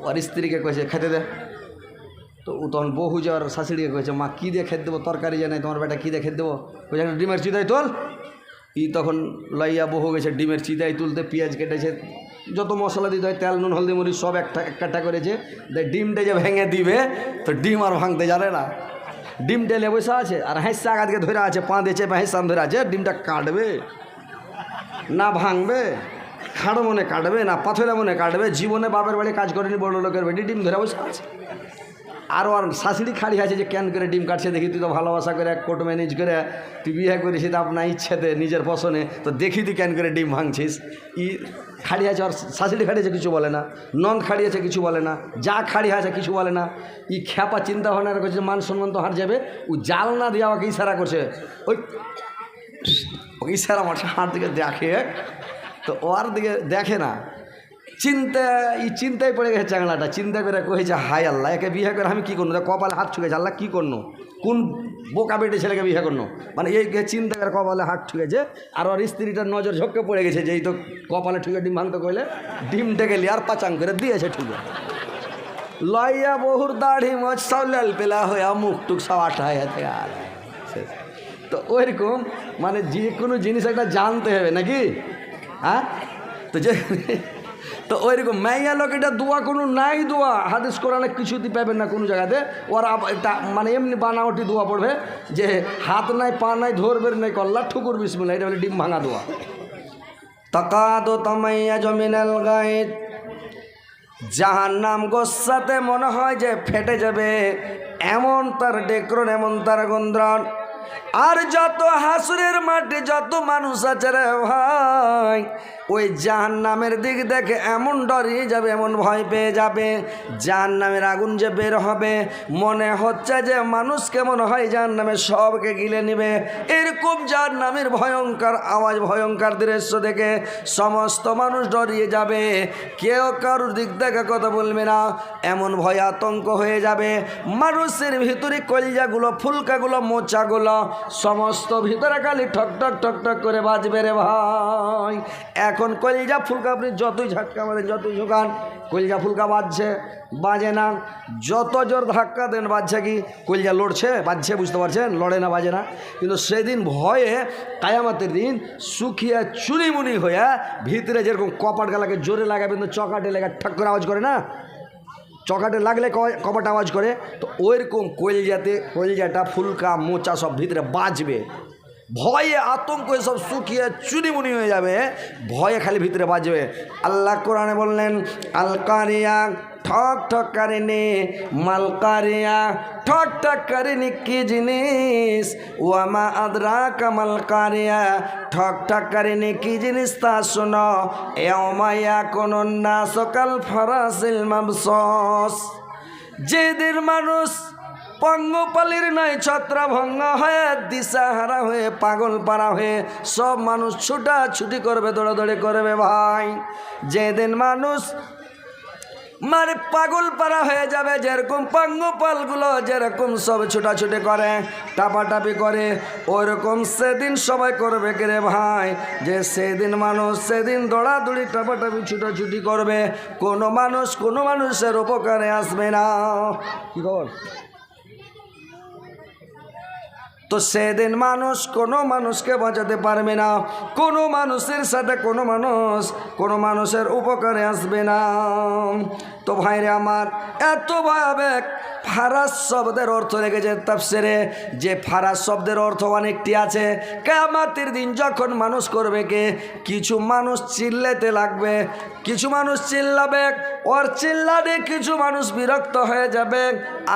ওর স্ত্রীকে কয়েছে খেতে দে তো ও তখন বহু যাওয়ার শাশুড়িকে কয়েছে মা কী দিয়ে খেতে দেবো তরকারি জানাই তোমার বেটা কী দিয়ে খেতে দেবো কয়েছে একটা ডিমের চিদাই তোল ই তখন লইয়া বহু গেছে ডিমের চিদাই তুলতে পেঁয়াজ কেটেছে যত মশলা দিতে হয় তেল নুন হলদি মরিচ সব একটা একটা করেছে দিয়ে ডিমটা যে ভেঙে দিবে তো ডিম আর ভাঙতে জানে না ডিম টেলে বসে আছে আর হাঁসা আগাতকে ধরে আছে পা দিয়েছে হাঁসান ধরে আছে ডিমটা কাটবে না ভাঙবে খাড়ো মনে কাটবে, না পাথরে মনে কাটবে, জীবনে বাপের বাড়ি কাজ করেনি, বড় লোকের বেটি, ডিম ধরে বসে আছে। আর ওর শাশুড়ি খাড়ি আছে যে কেন করে ডিম কাটছে, দেখি তুই তো ভালোবাসা করে কোর্ট ম্যানেজ করে, তুই বিয়ে করেছিস তো আপনার ইচ্ছেতে, নিজের পছনে তো দেখি তুই কেন করে ডিম ভাঙছিস। ই খাড়ি আছে আর শাশুড়ি আছে, কিছু বলে না। খাড়ি আছে, কিছু বলে না। যা খাড়ি আছে, কিছু বলে না। ই খ্যাপা চিন্তা ভাবনা করছে মান সম্মান তো হার যাবে, ও জাল না দিয়ে আমাকে ইশারা করছে। ওই ইশারা মারছে, হাত দিকে দেখে। তো ওর দিকে দেখে না। চিন্তা, এই চিন্তায় পড়ে গেছে চাংলাটা চিন্তা করে কয়েছে হাই আল্লাহ, একে বিয়ে করে আমি কী করব? কপালে হাত ছুঁকেছে, আল্লাহ কী করনো কোন বোকা বেটে ছেলেকে বিয়ে করল মানে এই চিন্তা করে কপালে হাত ঠুকেছে আর ওর স্ত্রীটার নজর ঝক্কে পড়ে গেছে যে, এই তো কপালে ঠুকে ডিম ভাঙতে কইলে ডিম ডেকে আর পাচাং করে দিয়েছে ঠুকে। লইয়া বহুর দাড়ি মজ সব লাল পেলা হয়ে মুখ টুক সব আঠা হয়ে তো ওইরকম মানে যে কোনো জিনিস একটা জানতে হবে, নাকি? হ্যাঁ? তো যে তো ওইরকম মাইয়া লোক এটা দোয়া কোনো নাই দোয়া। হাদিস কোরআনে কিছুতে পাবেন না কোনো জায়গাতে। ওরা মানে এমনি বানাওটি দোয়া পড়বে যে হাত নাই, পা নাই ধরবের নাই কল্লা ঠুকুর বিসমিল্লা এটা বলে ডিম ভাঙা দোয়া। তাকাদো তামাইয়া জমিনাল গাইড যাহার নাম গোসাতে মনে হয় যে ফেটে যাবে। এমন তার ডেক্রন, এমন তার গন্দ্রন আর যত হাসুরের মাঠে যত মানুষ আছে রে ভাই, ওই জাহান নামের দিক দেখে এমন ডরিয়ে যাবে, এমন ভয় পেয়ে যাবে জাহান নামের আগুন যে বের হবে। মনে হচ্ছে যে মানুষ কেমন হয় জাহান নামে সবকে গিলে নেবে। এরকম জাহান নামের ভয়ঙ্কর আওয়াজ, ভয়ঙ্কর দৃশ্য দেখে সমস্ত মানুষ ডরিয়ে যাবে। কেউ কারোর দিক দেখে কথা বলবে না, এমন ভয় আতঙ্ক হয়ে যাবে। মানুষের ভিতরে কলিজাগুলো, ফুলকাগুলো, মোচাগুলো সমস্ত ভিতরে খালি ঠক ঠক ঠক ঠক করে বাজবে রে ভাই। এখন কলিজা ফুলকা আপনি যতই ঝাটকা মারেন, যতই ঝোঁকান, কলিজা ফুলকা বাজছে, বাজে না। যত জোর ধাক্কা দেন, বাজছে কি? কলিজা লড়ছে, বাজছে, বুঝতে পারছেন? লড়ে না, বাজে না। কিন্তু সেদিন ভয়ে কায়ামাতের দিন শুকিয়ে চুনিমুনি হয়ে ভিতরে যেরকম কপাট গালাকে জোরে লাগাবেন, তো চকাটে লেগে ঠাক করে আওয়াজ করে না? চকাটে লাগলে কপাট আওয়াজ করে, তো ওইরকম কোয়েল যাতে কোয়েল যাটা ফুলকা, মোচা সব ভিতরে বাজবে। ভয়ে আতঙ্ক সব শুকিয়ে চুনিমুনি হয়ে যাবে। ভয়ে খালি ভিতরে বাজবে। আল্লাহ কোরআনে বললেন আলকারিয়া ঠক ঠক কারিনি। মালকারিয়া ঠক ঠক কারিনি কি জিনিস? ওয়ামা আদরা কামাল কারিয়া, ঠক ঠক কারিনি কি জিনিস তা শোনো। এমাইয়া কোন না সকাল ফরাসিল মাবসস। যেদিন মানুষ পঙ্গপালির নয় ছত্রভঙ্গ হয়ে, দিশাহারা হয়ে, পাগল পাড়া হয়ে, সব মানুষ ছুটা ছুটি করবে, দৌড়াদৌড়ি করবে ভাই। যেদিন মানুষ মানে পাগল পাড়া হয়ে যাবে, যেরকম পাঙ্গপালগুলো, যেরকম সব ছুটাছুটি করে, টাপাটাপি করে ওইরকম সেদিন সবাই করবে কে রে ভাই। যে সেদিন মানুষ সেদিন দৌড়াদৌড়ি, টাপাটাপি, ছুটাছুটি করবে, কোনো মানুষ কোনো মানুষের উপকারে আসবে না। কি খবর? তো সেদিন মানুষ কোনো মানুষকে বাঁচাতে পারবে না। কোনো মানুষের সাথে কোনো মানুষ কোনো মানুষের উপকারে আসবে না। তো ভাইরে আমার, এত ভয়াবেগ ফারাস শব্দের অর্থ লেগেছে তাফসিরে, যে ফারাস শব্দের অর্থ অনেকটি আছে। কেমাতের দিন যখন মানুষ করবে কে? কিছু মানুষ চিল্লাতে লাগবে, কিছু মানুষ চিল্লাবে, ওর চিল্লালে কিছু মানুষ বিরক্ত হয়ে যাবে।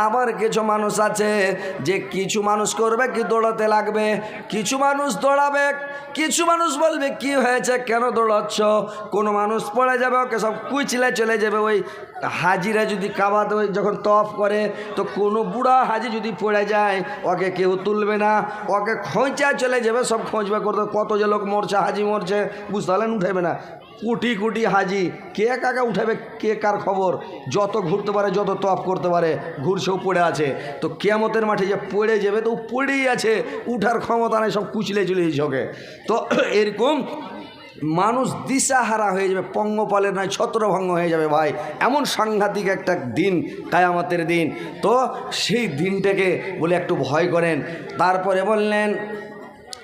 আবার কিছু মানুষ আছে যে কিছু মানুষ করবে কি দৌড়াতে লাগবে, কিছু মানুষ দৌড়াবে, কিছু মানুষ বলবে কি হয়েছে, কেন দৌড়াচ্ছ? কোনো মানুষ পড়ে যাবে, ওকে সব কুইচিলে চলে যাবে, ওই হাজিরা যদি ওই যখন তফ করে, তো কোনো বুড়া হাজি যদি পড়ে যায়, ওকে কেউ তুলবে না। ওকে খোঁচা চলে যাবে, সব খোঁজবে করতে কত যে লোক মরছে, হাজি মরছে, বুঝতে পারলেন উঠেবে না। কোটি কোটি হাজি, কে কাকা উঠাবে কে কার খবর? যত ঘুরতে পারে, যত তপ করতে পারে, ঘুরছেও পড়ে আছে। তো কেয়ামতের মাঠে যে পড়ে যাবে, তো পড়েই আছে। উঠার ক্ষমতা নেই, সব কুচলে চলে ঝোঁকে তো এরকম মানুষ দিশাহারা হয়ে যাবে, পঙ্গপালের নয়, ছত্রভঙ্গ হয়ে যাবে ভাই। এমন সাংঘাতিক একটা দিন, কায়ামতের দিন। তো সেই দিনটাকে বলে একটু ভয় করেন। তারপরে বললেন,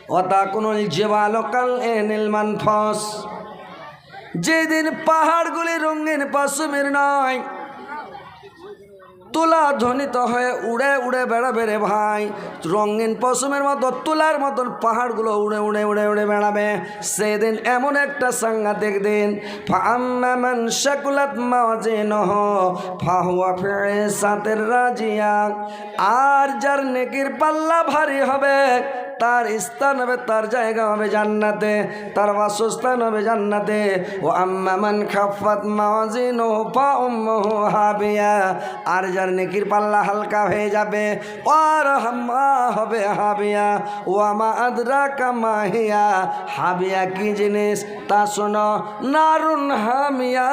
অতা কোনো জেবালকাল এনিল মানফস। যেদিন পাহাড়গুলি রঙিন পাশুমের নয় তুলা ধ্বনিত হয়ে উড়ে উড়ে বেড়াবে রে ভাই। রঙিন পশমের মতো তুলার মতন পাহাড়গুলো উড়ে উড়ে উড়ে উড়ে বেড়াবে। সেদিন এমন একটা সাংঘাতিক দিন। ফাম্মান শাকুলাত মাজিনহ ফাহুয়া ফিরে সাতের রাজিয়া। আর যার নেকির পাল্লা ভারী হবে, তার স্থান হবে, তার জায়গা হবে জান্নাতে, তার বাসস্থান হবে জান্নাতে। ও আম্মামান খাফাত মাওয়াজিন ও ফা উম্মুহু হাবিয়া। আর যার নেকির পাল্লা হালকা হয়ে যাবে। আর হাম্মা হবে হাবিয়া। ও আমা আদরা কামাহিয়া হাবিয়া কি জিনিস? তা শোনো, নারুন হামিয়া।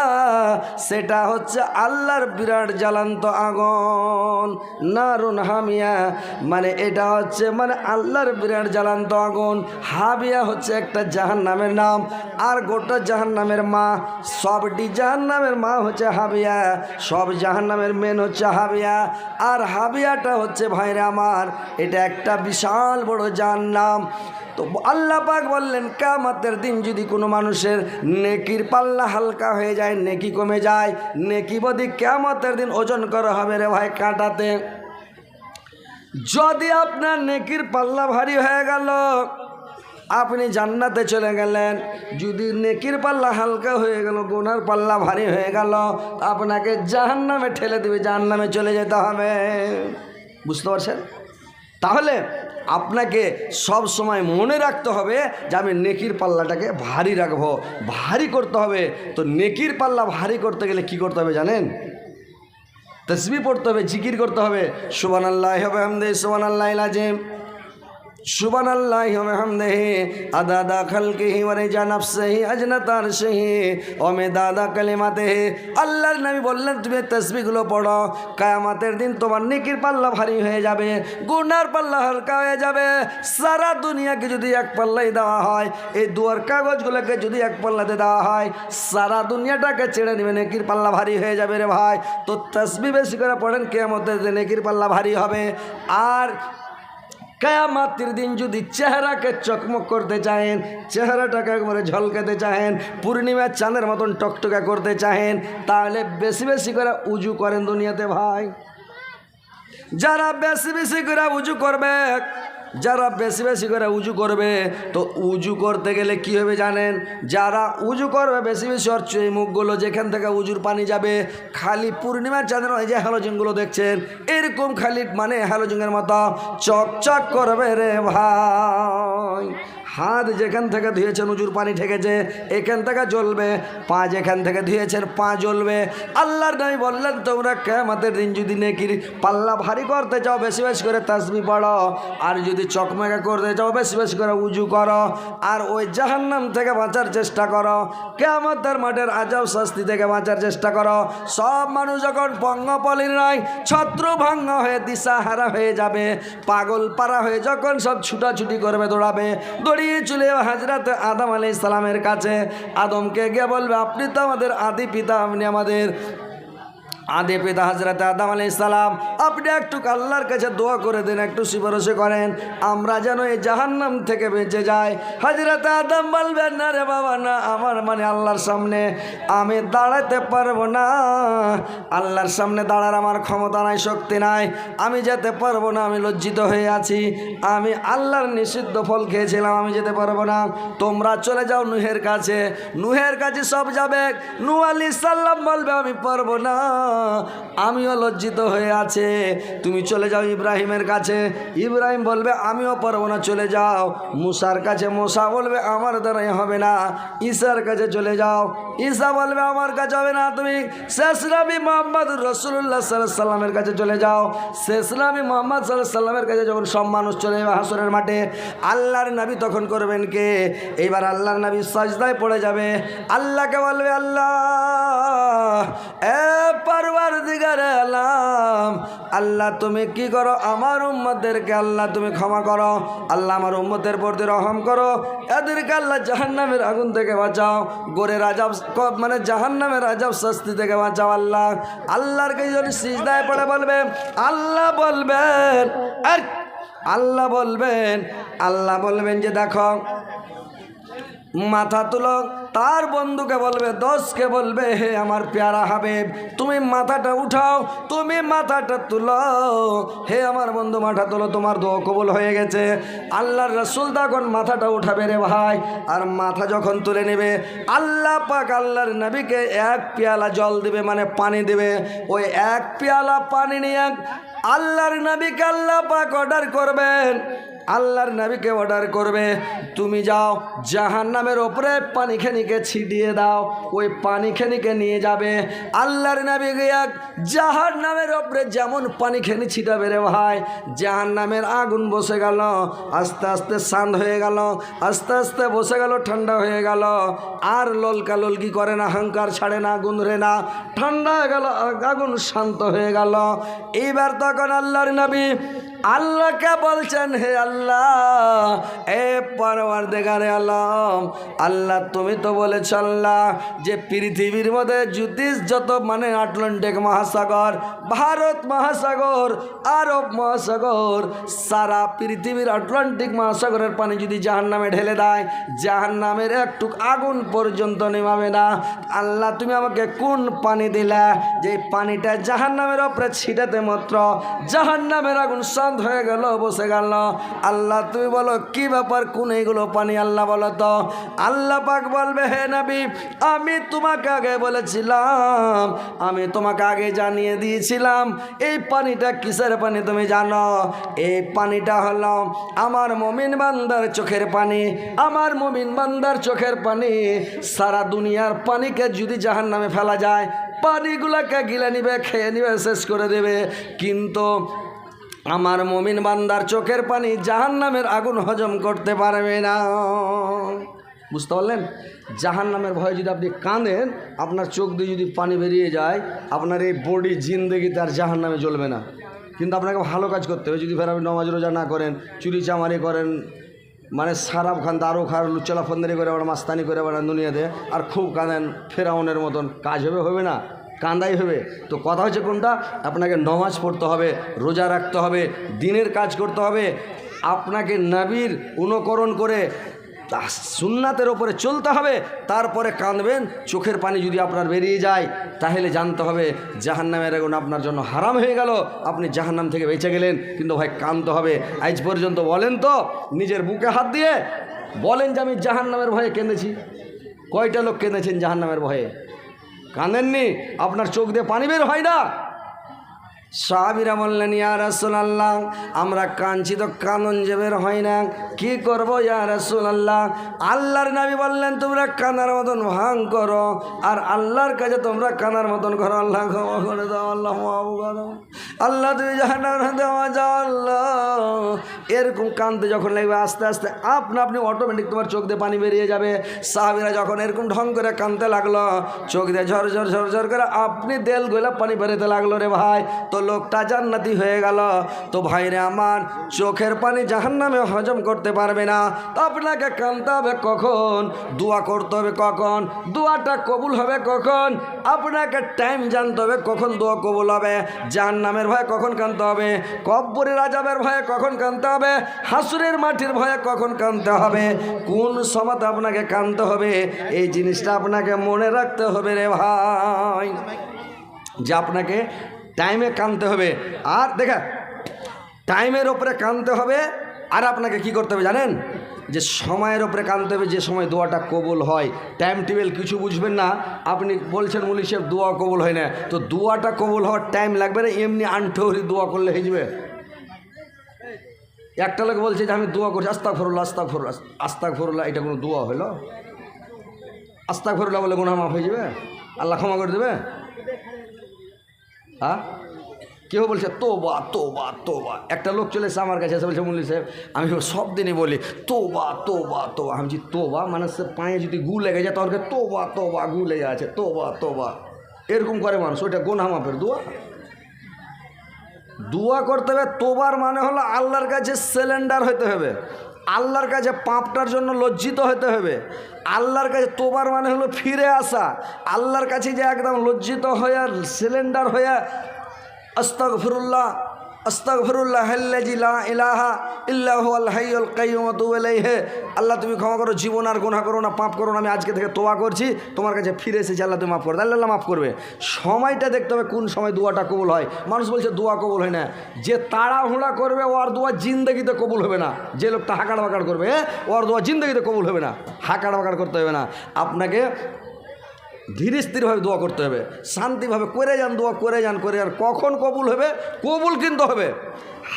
সেটা হচ্ছে আল্লাহর বিরাট জ্বালান্ত আগুন। নারুন হামিয়া। মানে এটা হচ্ছে মানে আল্লাহর বিরাট জ্বালান্ত আগুন। হাবিয়া হচ্ছে একটা জাহান নামের নাম। আর গোটা জাহান নামের মা, সবটি জাহান নামের মা হচ্ছে হাবিয়া। সব জাহান নামের মেন হচ্ছে হাবিয়া। আর হাবিয়াটা হচ্ছে ভাইরা আমার, এটা একটা বিশাল বড় জাহান নাম। তো আল্লাহ পাক বললেন কামাতের দিন যদি কোনো মানুষের নেকির পাল্লা হালকা হয়ে যায়, নেকি কমে যায়, নেকি বদি কামাতের দিন ওজন করা হবে রে ভাই কাটাতে। যদি আপনার নেকির পাল্লা ভারী হয়ে গেল, আপনি জান্নাতে চলে গেলেন। যদি নেকির পাল্লা হালকা হয়ে গেল, গোনার পাল্লা ভারী হয়ে গেল, আপনাকে জাহান্নামে ঠেলে দেবে, জাহান্নামে চলে যেতে হবে। বুঝতে পারছেন? তাহলে আপনাকে সব সময় মনে রাখতে হবে যে আমি নেকির পাল্লাটাকে ভারী রাখব, ভারী করতে হবে। তো নেকির পাল্লা ভারী করতে গেলে কি করতে হবে জানেন? তসবি পড়তে হবে, জিকির করতে হবে। সুবান আল্লাহ হবে আমদে সুবান আল্লাহ লাজিম সুবান আল্লাহ হবে হামদে আদা দা খালকে হি ওয়ারে জানাব সহি আজনাতার সহি ওমে দাদা কালিমাতে আল্লাহর নবী বললেন, তুমি তসবিগুলো পড়ো, কায়ামাতের দিন তোমার নেকির পাল্লা ভারী হয়ে যাবে, গুনার পাল্লা হালকা হয়ে যাবে। সারা দুনিয়াকে যদি এক পাল্লাই দেওয়া হয়, এই দুয়ার কাগজগুলোকে যদি এক পাল্লাতে দেওয়া হয়, সারা দুনিয়াটাকে ছেড়ে নেবে, নেকির পাল্লা ভারী হয়ে যাবে রে ভাই। তো তসবি বেশি করে পড়েন, কেয়ামতের দিন নেকির পাল্লা ভারী হবে। আর কেয়ামাতির দিন যদি চেহারাকে চকমক করতে চাহেন, চেহারাটাকে একবারে ঝলকাতে চাহেন, পূর্ণিমার চাঁদের মতন টকটকা করতে চাহেন, তাহলে বেশি বেশি করে উজু করেন দুনিয়াতে ভাই। যারা বেশি বেশি করে উজু করবে যারা বেশি বেশি করে উজু করবে, তো উজু করতে গেলে কি হবে জানেন? যারা উজু করবে, বেশি বেশি অর্চ এই মুখগুলো যেখান থেকে উজুর পানি যাবে, খালি পূর্ণিমার চাঁদের ওই যে হ্যালোজিনগুলো দেখছেন, এরকম খালি মানে হ্যালোজিনের মতো চকচক করবে রে ভাই। হাত যেখান থেকে ধুয়েছেন উজুর পানি ঠেকেছে এখান থেকে জ্বলবে, পা যেখান থেকে ধুয়েছেন পা জ্বলবে। আল্লাহর নবী বললেন, তোমরা কেমাতের দিন যদি নেকির পাল্লা ভারী করতে চাও, বেশি বেশি করে তাসবি পড়ো। আর যদি চকমাকা করতে চাও, বেশি বেশি করে উজু করো। আর ওই জাহান্নাম থেকে বাঁচার চেষ্টা করো। কেমতের মাঠের আজাব শাস্তি থেকে বাঁচার চেষ্টা করো। সব মানুষ যখন পঙ্গপলির নয়, ছত্র ভঙ্গ হয়ে দিশাহারা হয়ে যাবে। পাগল পাড়া হয়ে যখন সব ছুটাছুটি করবে, দৌড়াবে। দৌড়িয়ে চলে হাজরাতে আদম আলি ইসলামের কাছে। আদমকে গিয়ে বলবে, আপনি তো আমাদের আদি পিতা, আপনি আমাদের আদে পিতা হাজরত আদাম আলাই সালাম, আপনি একটু আল্লাহর কাছে দোয়া করে দেন, একটু সুপারসে করেন, আমরা যেন এই জাহান্নাম থেকে বেঁচে যাই। হাজরত আদাম বলবেন, না রে বাবা, না, আমার মানে আল্লাহর সামনে আমি দাঁড়াতে পারব না। আল্লাহর সামনে দাঁড়ার আমার ক্ষমতা নাই, শক্তি নাই। আমি যেতে পারব না, আমি লজ্জিত হয়ে আছি। আমি আল্লাহর নিষিদ্ধ ফল খেয়েছিলাম, আমি যেতে পারব না। তোমরা চলে যাও নুহের কাছে। নুহের কাছে সব যাবে। নু আলি সাল্লাম বলবে, আমি পারব না। আমিও লজ্জিত হয়ে আছে। তুমি চলে যাও ইব্রাহিমের কাছে। ইব্রাহিম বলবে, আমিও পারব না, চলে যাও। মুসার কাছে, মোসা বলবে, আমার দ্বারাই হবে না। ঈশার কাছে চলে যাও। ঈশা বলবে, আমার কাছে হবে না। তুমি শেষ নবী মোহাম্মদ রসুল্লাহ সাল্লাহ সাল্লামের কাছে চলে যাও। শেষ নবী মোহাম্মদ সাল্লাহ সাল্লামের কাছে যখন সব মানুষ চলে যাবে হাসরের মাঠে, আল্লাহর নবী তখন করবেন কে? এইবার আল্লাহর নবী সাজদায় পড়ে যাবে। আল্লাহকে বলবে, আল্লাহ এ আল্লাহ তুমি কি করো? আমার উম্মতদেরকে আল্লাহ তুমি ক্ষমা করো। আল্লাহ আমার উম্মতের প্রতি রহম করো। এদেরকে আল্লাহ জাহান্নামের আগুন থেকে বাঁচাও। গোরে রাজাব ক- মানে জাহান্নামের রাজাব শাস্তি থেকে বাঁচাও আল্লাহ। আল্লাহর কাছে যদি সিজদায় পড়ে বলবে, আল্লাহ বলবেন আর আল্লাহ বলবেন আল্লাহ বলবেন যে দেখো, মাথা তুলো তার বন্ধুকে বলবে দশকে বলবে, হে আমার পেয়ারা হাবিব, তুমি মাথাটা উঠাও, তুমি মাথাটা তুলো। হে আমার বন্ধু, মাথা তুলো, তোমার দোয়া কবুল হয়ে গেছে। আল্লাহর রসুল তখন মাথাটা উঠাবে রে ভাই, আর মাথা যখন তুলে নেবে, আল্লাহ পাক আল্লাহর নবীকে এক পেয়ালা জল দিবে মানে পানি দিবে। ওই এক পেয়ালা পানি নিয়ে আল্লাহর নবীকে আল্লাহ পাক অর্ডার করবেন। আল্লাহর নবীকে অর্ডার করবে, তুমি যাও জাহান নামের ওপরে পানি খেনিকে ছিটিয়ে দাও, ওই পানি খেনিকে নিয়ে যাবে। আল্লাহর নবী গিয়া জাহান নামের ওপরে যেমন পানি খেনি ছিটাবে রে ভাই জাহান নামের আগুন বসে গেল, আস্তে আস্তে শান্ত হয়ে গেল, আস্তে আস্তে বসে গেল, ঠান্ডা হয়ে গেল। আর ললকা ললকি করে না হাঙ্কার ছাড়ে না আগুন ধরে না, ঠান্ডা হয়ে গেল, আগুন শান্ত হয়ে গেল। এইবার তখন আল্লাহর নবী আল্লাহকে বলছেন, হে আল্লাহ? এ পরবার দেখারে আলম, আল্লাহ তুমি তো বলেছ আল্লাহ যে পৃথিবীর মধ্যে জ্যোতিষ যত মানে আটলান্টিক মহাসাগর, ভারত মহাসাগর, আরব মহাসাগর, সারা পৃথিবীর আটলান্টিক মহাসাগরের পানি যদি জাহান নামে ঢেলে দেয় জাহান নামের একটু আগুন পর্যন্ত নেমাবে না। আল্লাহ তুমি আমাকে কোন পানি দিলা? যে পানিটা জাহান নামের ওপরে ছিটাতে মাত্র জাহান নামের আগুন শান্ত হয়ে গেল, বসে গেল। আল্লাহ, তুমি বলো, কি ব্যাপার? কোন এইগুলো পানি? আল্লাহ বলো তো। আল্লাহ পাক বলবে, হে নবী, আমি তোমাকে আগে বলেছিলাম, আমি তোমাকে আগে জানিয়ে দিয়েছিলাম, এই পানিটা কিসের পানি তুমি জানো? এই পানিটা হলো আমার মমিন বান্দার চোখের পানি। আমার মমিন বান্দার চোখের পানি। সারা দুনিয়ার পানিকে যদি জাহান নামে ফেলা যায়, পানিগুলাকে গিলে নিবে, খেয়ে নিবে, শেষ করে দেবে। কিন্তু আমার মমিন বান্দার চোখের পানি জাহান নামের আগুন হজম করতে পারবে না। বুঝতে পারলেন? জাহান নামের ভয়ে যদি আপনি কাঁদেন, আপনার চোখ দিয়ে যদি পানি বেরিয়ে যায়, আপনার এই বডি জিন্দগিতে আর জাহান নামে জ্বলবে না। কিন্তু আপনাকে ভালো কাজ করতে হবে। যদি ফের আপনি নমাজ রোজা না করেন, চুরি চামারি করেন মানে সারাপ খান, দারু খার লুচলা ফন্দারি করে আবার মাস্তানি করে আবার দুনিয়াতে, আর খুব কাঁদেন, ফেরাউনের মতন, কাজ হবে হবে না। কান্দাই হবে। তো কথা হচ্ছে কোনটা? আপনাকে নমাজ পড়তে হবে, রোজা রাখতে হবে, দিনের কাজ করতে হবে। আপনাকে নাবির অনুকরণ করে সুন্নাতের ওপরে চলতে হবে। তারপরে কাঁদবেন, চোখের পানি যদি আপনার বেরিয়ে যায়, তাহলে জানতে হবে জাহান্নামের আগুন আপনার জন্য হারাম হয়ে গেল। আপনি জাহান্নাম থেকে বেঁচে গেলেন, কিন্তু ভাই কাঁদতে হবে। আজ পর্যন্ত বলেন তো, নিজের বুকে হাত দিয়ে বলেন যে আমি জাহান্নামের ভয়ে কেঁদেছি। কয়টা লোক কেঁদেছেন জাহান্নামের ভয়ে? কাঁদেননি? আপনার চোখ দিয়ে পানি বের হয় না? সাহাবিরা বললেন, ইয়া রাসূলুল্লাহ, আমরা কাঁদছি তো কানন যে বের হয় না, কি করব, ইয়া রাসূলুল্লাহ? আল্লাহর নবী বললেন, তোমরা কানার মতন ভাঙ করো, আর আল্লাহর কাছে তোমরা কানার মতন করো, আল্লাহ ক্ষমা করে দাও, আল্লাহ মাফ করো। আল্লাহ তুমি আল্লাহ। এরকম কানতে যখন লাগবে, আস্তে আস্তে আপনা আপনি অটোমেটিক তোমার চোখ দিয়ে পানি বেরিয়ে যাবে। সাহাবিরা যখন এরকম ঢং করে কানতে লাগল, চোখ দিয়ে ঝর ঝর ঝর ঝর করে আপনি দেল গোলা পানি বেরোতে লাগল রে ভাই। তো লোকটা জান্নাতি হয়ে গেল। তো ভাইরে আমার, চোখের পানি জাহান্নামে হজম করতে পারবে না। তো আপনাকে কানতে হবে কখন? দোয়া করতে হবে কখন? দোয়াটা কবুল হবে কখন? আপনাকে টাইম জানতে হবে কখন দোয়া কবুল হবে। জাহান্নামের ভয়ে কখন কানতে হবে? কব্বরের রাজাবের ভয়ে কখন কানতে হবে? হাসুরের মাটির ভয়ে কখন কানতে হবে? কোন সময়তে আপনাকে কানতে হবে? এই জিনিসটা আপনাকে মনে রাখতে হবে রে ভাই। যে আপনাকে টাইমে কানতে হবে। আর দেখা টাইমের ওপরে কানতে হবে, আর আপনাকে কি করতে হবে জানেন? যে সময়ের ওপরে কানতে হবে, যে সময় দোয়াটা কবুল হয়। টাইম টেবিল কিছু বুঝবেন না, আপনি বলছেন মুলি সাহেব, দোয়া কবুল হয় না। তো দোয়াটা কবুল হওয়ার টাইম লাগবে না, এমনি আন্ঠহরি দোয়া করলে হয়ে যাবে। একটা লোক বলছে যে, আমি দোয়া করছি। আস্তাক ফরুল্লা আস্তাক ফরুল্লা আস্তাক ফরুল্লা এটা কোনো দোয়া হলো আস্তাক ফরুল্লা বলে গুণা মাফ হয়ে যাবে? আল্লাহ ক্ষমা করে দেবে? হ্যাঁ? কেউ বলছে তো বা তো বা তো বা একটা লোক চলে এসে আমার কাছে এসে বলছে মুল্লি সাহেব, আমি সব দিনই বলি, তোবা তোবা তোবা। আমি বলছি, তোবা? মানে সে পায়ে যদি গু লেগে যায় তখন তো বা গু লেগে আছে তো বা তো বা এরকম করে মানুষ, ওইটা গোনা মাপের দোয়া। দোয়া করতে হবে, তোবার মানে হলো আল্লাহর কাছে সিলিন্ডার হতে হবে। আল্লাহর কাছে পাপটার জন্য লজ্জিত হতে হবে। আল্লাহর কাছে তোবার মানে হলো ফিরে আসা। আল্লাহর কাছে যে একদম লজ্জিত হয়ে, সিলিন্ডার হয়ে আস্তাক ফিরুল্লাহ আল্লাহ তুমি ক্ষমা করো, জীবন আর গুনাহ করো না, পাপ করো না, আমি আজকে থেকে তোয়া করছি। তোমার কাছে ফিরে এসেছি, আল্লাহ তুমি মাফ করো আল্লাহ আল্লাহ মাফ করবে। সময়টা দেখতে হবে কোন সময় দোয়াটা কবুল হয়। মানুষ বলছে, দোয়া কবুল হয় না। যে তাড়াহুড়া করবে, ওর দোয়া জিন্দগিতে কবুল হবে না। যে লোকটা হাকাড় বাকাড় করবে ওর দোয়া জিন্দগিতে কবুল হবে না। হাকাড় বাকাড় করতে হবে না। আপনাকে ধীরে স্থিরভাবে দোয়া করতে হবে, শান্তিভাবে করে যান, দোয়া করে যান করে যান। কখন কবুল হবে? কবুল কিন্তু হবে।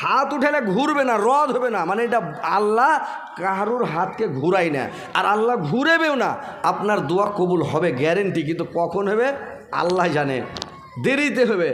হাত উঠালে ঘুরবে না, রদ হবে না। মানে এটা আল্লাহ কারুর হাতকে ঘুরাই না। আর আল্লাহ ঘুরেবেও না। আপনার দোয়া কবুল হবে গ্যারেন্টি কিন্তু কখন হবে? আল্লাহ জানে। দেরিতে হবে,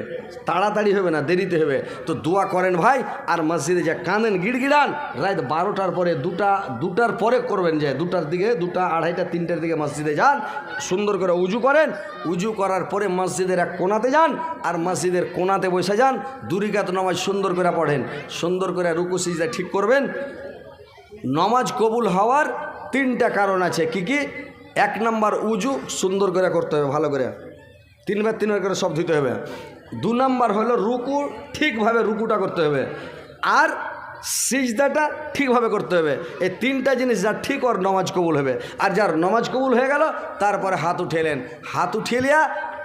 তাড়াতাড়ি হবে না, দেরিতে হবে। তো দোয়া করেন ভাই, আর মসজিদে যে কাঁদেন, গিড়গিড়ান, রাত বারোটার পরে দুটা, দুটার পরে করবেন যে, দুটার দিকে, দুটা, আড়াইটা, তিনটার দিকে মসজিদে যান, সুন্দর করে উজু করেন। উজু করার পরে মসজিদের এক কোনাতে যান, আর মসজিদের কোনাতে বসে যান, দুরিকাত নামাজ সুন্দর করে পড়েন। সুন্দর করে রুকু, সিজদা ঠিক করবেন। নমাজ কবুল হওয়ার তিনটা কারণ আছে, কি কি? এক নাম্বার উজু, সুন্দর করে করতে হবে, ভালো করে। তিনবার তিনবার করে সব ধুতে হবে। দু নাম্বার হলো রুকু ঠিকভাবে রুকুটা করতে হবে। আর সিজদাটা ঠিকভাবে করতে হবে। এই তিনটা জিনিস যার ঠিক ওর নমাজ কবুল হবে। আর যার নমাজ কবুল হয়ে গেল, তারপরে হাত উঠেলেন। হাত উঠিয়ে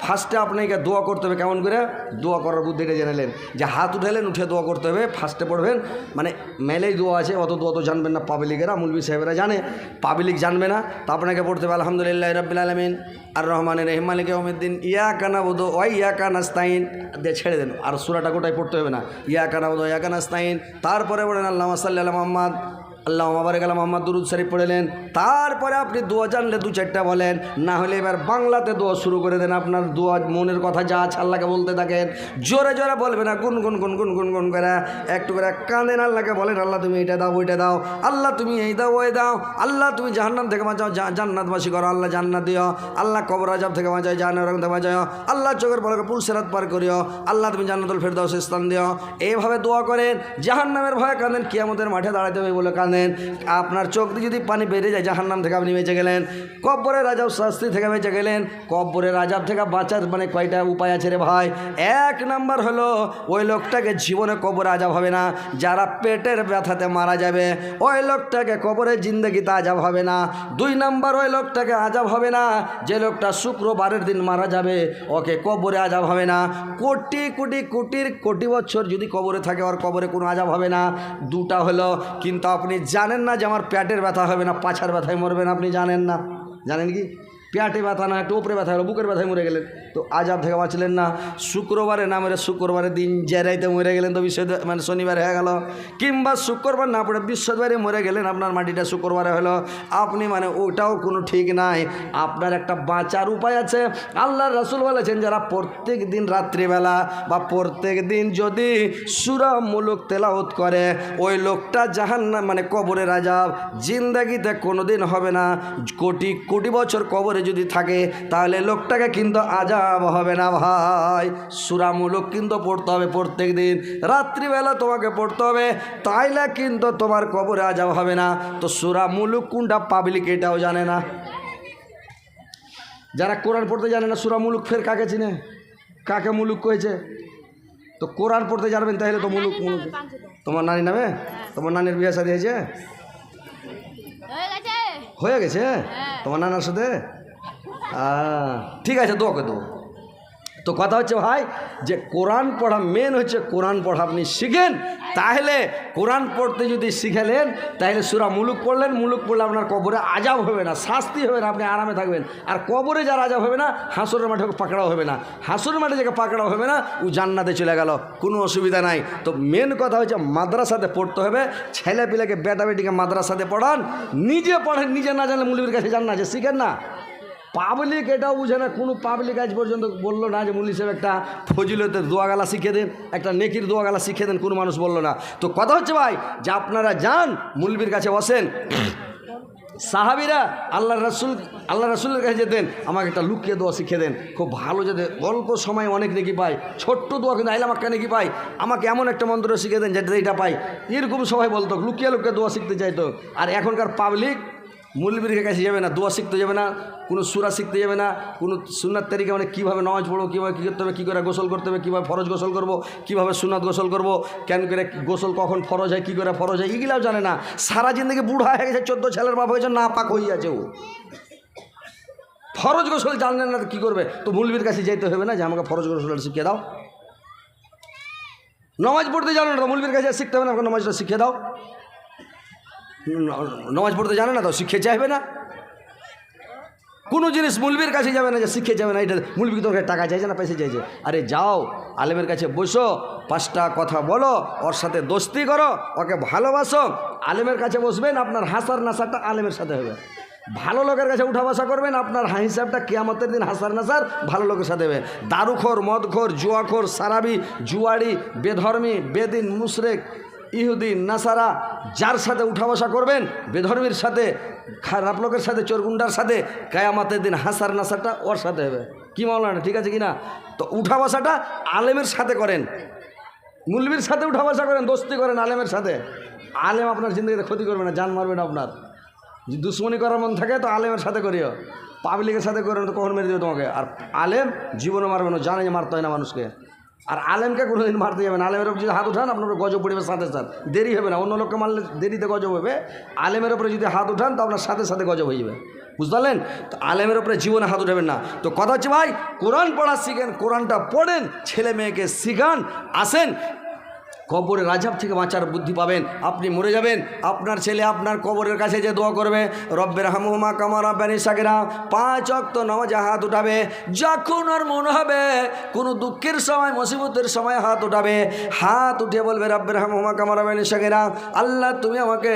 ফার্স্টে আপনাকে দোয়া করতে হবে কেমন করে? দোয়া করার বুদ্ধিটা জেনেলেন যে হাত উঠেলেন, উঠে দোয়া করতে হবে ফার্স্টে পড়বেন। মানে মেলেই দোয়া আছে, অত দোয়া তো জানবেন না পাবলিকেরা মুলবি সাহেবেরা জানে। পাবলিক জানবে না, তো আপনাকে পড়তে হবে, আলহামদুলিল্লাহ রবিল আলমিন আর রহমানের রহিম, মালিক উদ্দিন ইয়া কানা বোধ ওই ইয়া কানাস্তাইন দিয়ে ছেড়ে দেন। আর সুরাটা গোটাই পড়তে হবে না। ইয়া কানা বোধ ইয়া কানাস্তাইন তারপরে বলেন আল্লাহ সাল্লাহ মোহাম্মদ। আল্লাহ মাবারেক আল্লাহ মোহাম্মদ দুরুদ শরীফ পড়লেন। তারপরে আপনি দোয়া জানলে দু চারটা বলেন, না হলে এবার বাংলাতে দোয়া শুরু করে দেন। আপনার দোয়া মনের কথা যা আছে আল্লাহকে বলতে থাকেন। জোরে জোরে বলবে না, গুন গুন গুন গুন গুন গুন করে। একটু করে কাঁদেন আল্লাহকে, বলেন, আল্লাহ, তুমি এটা দাও, ওইটা দাও। আল্লাহ, তুমি এই দাও, ওই দাও। আল্লাহ, তুমি জাহান্নাম থেকে বাঁচাও জান্নাতবাসী করো। আল্লাহ, জান্নাত দিও। আল্লাহ, কবর আজাব থেকে বাঁচাও জাহান্নাম থেকে বাঁচাও। আল্লাহ, চোখের পলকে পুলসেরাত পার করিও। আল্লাহ, তুমি জান্নাতুল ফেরদাউস স্থান দিও। এইভাবে দোয়া করেন। জাহান্নামের ভয়ে কাঁদেন, কিয়ামতের মাঠে দাঁড়াতে হবে বলে কাঁদেন। আপনার চোখ দিয়ে যদি পানি বেড়ে যায়, জাহান্নাম থেকে আপনি বেঁচে গেলেন, কব্বরের রাজাব শাস্তি থেকে বেঁচে গেলেন, কব্বরের রাজাব থেকে বাঁচার মানে কয়টা উপায় আছে রে ভাই? এক নাম্বার হলো, ওই লোকটাকে জীবনে কবরে আজাব হবে না, যারা পেটের ব্যথাতে মারা যাবে, ওই লোকটাকে কবরে জিন্দগিতে আজাব হবে না। দুই নাম্বার, ওই লোকটাকে আজাব হবে না, যে লোকটা শুক্রবারের দিন মারা যাবে, ওকে কবরে আজাব হবে না। কোটি কোটি কোটির কোটি বছর যদি কবরে থাকে, ওর কবরে কোনো আজাব হবে না। দুটা হলো, কিন্তু আপনি জানেন না যে আমার প্যাটের ব্যথা হবে না, পাছার ব্যথায় মরবেন, আপনি জানেন না। জানেন কি? পেটে ব্যথা না একটু উপরে ব্যথা হলো, বুকের ব্যথায় মরে গেলেন। তো আজাব থেকে বাঁচলেন না। শুক্রবারে না মেরে শুক্রবারের দিন জেরাইতে মরে গেলেন তো বিশ্ব মানে শনিবার হয়ে গেল। কিংবা শুক্রবার না পড়ে বৃহস্পতিবারে মরে গেলেন, আপনার মাটিটা শুক্রবারে হলো। আপনি মানে ওটাও কোনো ঠিক নাই। আপনার একটা বাঁচার উপায় আছে। আল্লাহ রসুল বলেছেন, যারা প্রত্যেক দিন রাত্রিবেলা বা প্রত্যেক দিন যদি সুরা মুলুক তেলাওত করে, ওই লোকটা জাহান মানে কবরের আজাব জিন্দাগিতে কোনো দিন হবে না। কোটি কোটি বছর কবরে যদি থাকে তাহলে লোকটাকে কিন্তু আজাব হবে না ভাই। সুরা মুলুক কিন্তু পড়তে হবে প্রত্যেক দিন। রাত্রিবেলা তোমাকে পড়তে হবে তাইলে কিন্তু তোমার কবরে আজাব হবে না। তো সুরা মুলুক কোনটা পাবলিক এটাও জানে না। যারা কোরআন পড়তে জানে না সুরা মুলুক ফের কাকে চিনে? কাকে মুলুক কয়েছে তো কোরআন পড়তে জানবেন তাহলে তো মুলুক মুলুক। তোমার নানি নামে? তোমার নানির বিয়ে সাথে হয়েছে? হয়ে গেছে। তোমার নানার সাথে? ঠিক আছে, দোকে দেবো তো কথা হচ্ছে ভাই, যে কোরআন পড়া মেন হচ্ছে কোরআন পড়া। আপনি শিখেন, তাহলে কোরআন পড়তে যদি শিখেলেন, তাহলে সুরা মুলুক পড়লেন, মুলুক পড়লে আপনার কবরে আজাব হবে না, শাস্তি হবে না, আপনি আরামে থাকবেন। আর কবরে যার আজাব হবে না, হাসরের মাঠে পাকড়াও হবে না। হাসরের মাঠে যাকে পাকড়াও হবে না, ও জান্নাতে চলে গেল, কোনো অসুবিধা নাই। তো মেন কথা হচ্ছে মাদ্রাসাতে পড়তে হবে ছেলে পিলেকে বেটা বেটিকে মাদ্রাসাতে পড়ান, নিজে পড়েন, নিজে না জানলে মুলুকের কাছে জান না, যে শিখেন না। পাবলিক এটাও বুঝে না, কোনো পাবলিক আজ পর্যন্ত বলল না যে মুলি সাহেব একটা ফজিলতের দোয়াগালা শিখে দেন, একটা নেকির দোয়াগালা শিখে দেন, কোনো মানুষ বলল না। তো কথা হচ্ছে ভাই, যে আপনারা যান, মুলবির কাছে বসেন। সাহাবিরা আল্লাহ রাসুল, আল্লাহ রসুলের কাছে যেতেন, আমাকে একটা লুকিয়ে দোয়া শিখে দেন। খুব ভালো যাতে অল্প সময় অনেক নাকি পাই ছোট্ট দোয়া কিন্তু আইলাম আক্কা নাকি পাই আমাকে এমন একটা মন্ত্র শিখে দেন যাতে এইটা পাই। এরকম সবাই বলতো, লুকিয়ে লুকিয়ে দোয়া শিখতে চাইতো। আর এখনকার পাবলিক মুলবির কাছে যাবে না, দোয়া শিখতে যাবে না, কোনো সুরা শিখতে যাবে না, কোনো সুনার তারিখে মানে কীভাবে নামাজ পড়ব, কীভাবে কী করতে হবে, কী করে গোসল করতে হবে, কীভাবে ফরজ গোসল করব, কীভাবে সুনাত গোসল করব, কেন করে গোসল কখন ফরজ হয়, কী করে ফরজ হয়, এগুলাও জানে না। সারা জিন্দগি বুড়া হয়ে গেছে, চোদ্দ ছেলের বাপ হয়েছে, না পাক আছে ও। ফরজ গোসল জানলেন না কী করবে? তো মুলবির কাছে যেতে হবে না যে আমাকে ফরজ গোসল শিখিয়ে দাও। নমাজ পড়তে জানো না তো, মুলবির কাছে শিখতে হবে না, আমাকে নমাজটা শিখিয়ে দাও। নমাজ পড়তে জানে না তো শিখে চাইবে না। কোনো জিনিস মুলবির কাছে যাবে না যে শিখে যাবে না, এটা মুলবি তোর কাছে টাকা চাইছে না পয়সা চাইছে? আরে যাও, আলেমের কাছে বসো, পাঁচটা কথা বলো, ওর সাথে দোস্তি করো, ওকে ভালোবাসো। আলেমের কাছে বসবেন, আপনার হাসার নাসারটা আলেমের সাথে হবে। ভালো লোকের কাছে উঠা বসা করবেন, আপনার হিসাবটা কেয়ামতের দিন হাসার নাসার ভালো লোকের সাথে হবে। দারুখোর, মদখোর, জুয়াখোর, সারাবি জুয়ারি বেধর্মী, বেদিন, মুশরেক ইহুদিন, নাসারা, যার সাথে উঠা বসা করবেন, বেধর্মীর সাথে, খারাপ লোকের সাথে, চোরগুন্ডার সাথে, কায়ামাতের দিন হাসার নাসাটা ওর সাথে হবে। কি মাওলানা, ঠিক আছে কি না? তো উঠা বসাটা আলেমের সাথে করেন। মুলবির সাথে উঠা বসা করেন, দোস্তি করেন আলেমের সাথে। আলেম আপনার জিন্দগিতে ক্ষতি করবে না, জান মারবে না আপনার। যদি দুশ্মনী করার মন থাকে, তো আলেমের সাথে করিও। পাবলিকের সাথে করেন তো কখন মেরে দেবে তোমাকে? আর আলেম জীবনে মারবে না, জানে যে মারতে হয় না মানুষকে। আর আলেমকে কোনোদিন মারতে যাবেন আলেমের উপর যদি হাত উঠান, আপনার গজব পড়বে সাথে সাথে। দেরি হবে না। অন্য লোককে মারলে দেরিতে গজব হবে। আলেমের উপরে যদি হাত উঠান, তো আপনার সাথে সাথে গজব হয়ে যাবে। বুঝতে পারলেন? তো আলেমের উপরে জীবনে হাত উঠাবেন না। তো কথা হচ্ছে, ভাই, কোরআন পড়া শিখেন, কোরআনটা পড়েন, ছেলে মেয়েকে শিখান, আসেন কবরের রাজাব থেকে বাঁচার বুদ্ধি পাবেন। আপনি মরে যাবেন। আপনার ছেলে আপনার কবরের কাছে যে দোয়া করবে রব্বের হামুমা কামার আব্বানি সাকেরা পাঁচ অক্ত নামাজে হাত উঠাবে। যখন আর মনে হবে, কোনো দুঃখের সময়, মুসিবতের সময় হাত উঠাবে। হাত উঠে বলবে রব্বের হামুমা কামার আব্বানি সাকেরা আল্লাহ তুমি আমাকে,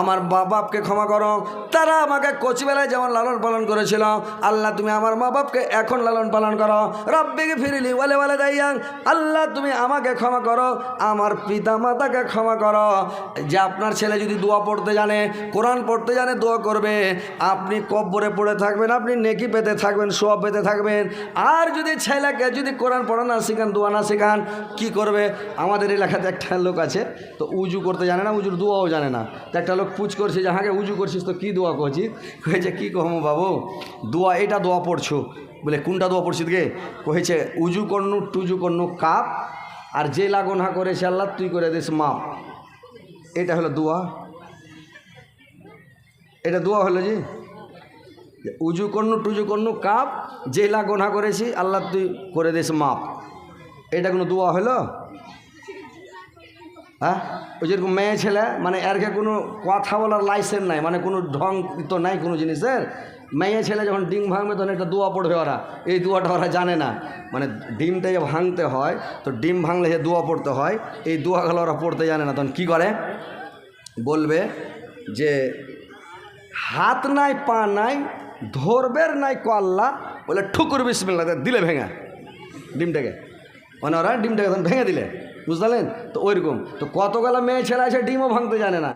আমার মা বাপকে ক্ষমা করো। তারা আমাকে কচিবেলায় যেমন লালন পালন করেছিল, আল্লাহ তুমি আমার মা বাপকে এখন লালন পালন করো। রব্বিকে ফিরিলি বলে বলে দাইয়াং আল্লাহ তুমি আমাকে ক্ষমা করো। আমার পিতা মাতাকে ক্ষমা করো। যে আপনার ছেলে যদি দোয়া পড়তে জানে, কোরআন পড়তে জানে, দোয়া করবে। আপনি কব্বরে পড়ে থাকবেন, আপনি নেকি পেতে থাকবেন, সোয়াব পেতে থাকবেন। আর যদি ছেলেকে যদি কোরআন পড়া না শেখান, দোয়া না শেখান, কি করবে? আমাদের এলাকাতে একটা লোক আছে, তো উজু করতে জানে না, উজুর দোয়াও জানে না। তো একটা লোক পুজ করছে যে, হাঁকে উজু করছিস, তো কী দোয়া করছিস? কয়েছে কী কহমো বাবু, দোয়া, এটা দোয়া পড়ছো। বলে, কোনটা দোয়া পড়ছিস গে? কহেছে উজু কর্ণু টুজু কর্ণু কাপ আর যে লাগনহা করেছে আল্লাহ তুই করে দিস, মাপ। এটা হলো দোয়া। এটা দোয়া হলো জি? যে উজু কর্ণু টুজু কর্ণু কাপ, যে লাগনহা করেছি আল্লাহ তুই করে দিস, মাপ। এটা কোনো দোয়া হলো? হ্যাঁ? ওই যেরকম মেয়ে ছেলে মানে এরকে কোনো কথা বলার লাইসেন্স নাই মানে কোনো ঢং তো নাই কোনো জিনিসের? মেয়ে ছেলে যখন ডিম ভাঙবে তখন একটা দোয়া পড়বে ওরা। এই দোয়াটা ওরা জানে না। মানে ডিমটা যে ভাঙতে হয়, তো ডিম ভাঙলে যে দোয়া পড়তে হয়, এই দোয়াগুলো ওরা পড়তে জানে না। তখন কী করে? বলবে যে, হাত নাই, পা নাই, ধরবের নাই কল্লা বলে, ঠুকুর বিসমিল্লা দিলে ভেঙা ডিমটাকে। মানে ওরা ডিমটাকে তখন ভেঙে দিলে। বুঝলেন তো ওইরকম। তো কতগুলো মেয়ে ছেলে আছে, ডিমও ভাঙতে জানে না।